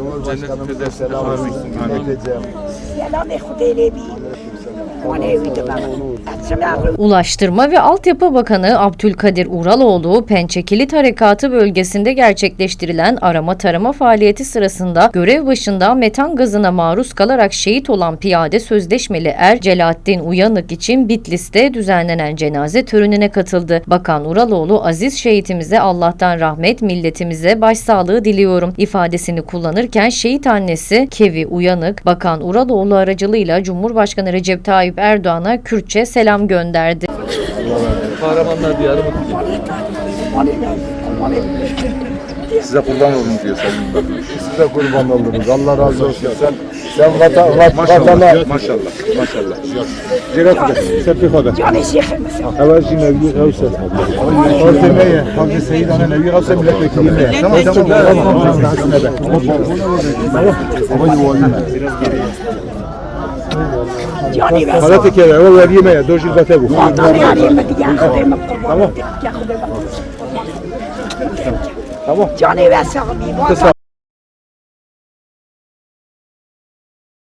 Cumhurbaşkanımıza selam olsun. Milleteceğim. Selam-ı Hudelebi. Ulaştırma ve Altyapı Bakanı Abdülkadir Uraloğlu, Pençekilit Harekatı bölgesinde gerçekleştirilen arama tarama faaliyeti sırasında görev başında metan gazına maruz kalarak şehit olan piyade sözleşmeli er Celalettin Uyanık için Bitlis'te düzenlenen cenaze törenine katıldı. Bakan Uraloğlu, aziz şehitimize Allah'tan rahmet, milletimize başsağlığı diliyorum ifadesini kullanırken şehit annesi Kevi Uyanık, Bakan Uraloğlu aracılığıyla Cumhurbaşkanı Recep Tayyip Tayyip Erdoğan'a Kürtçe selam gönderdi. Kahramanlar diyarı? Size kurban olun diyor sen. Size kurban oluruz. Allah razı olsun. Sen, sen vata, vat, vatana... Maşallah. Maşallah. Cevap edin. Sepik oda. Havacı Nevi Gavse. Ortemeye. Hamdi Seyid Ana Nevi Gavse Hvala ti kjeve, ovo je vrijeme je, dođi za tebu. Ja, to je vrijeme, ja hodem Samo? Ja hodem Samo? Johnny.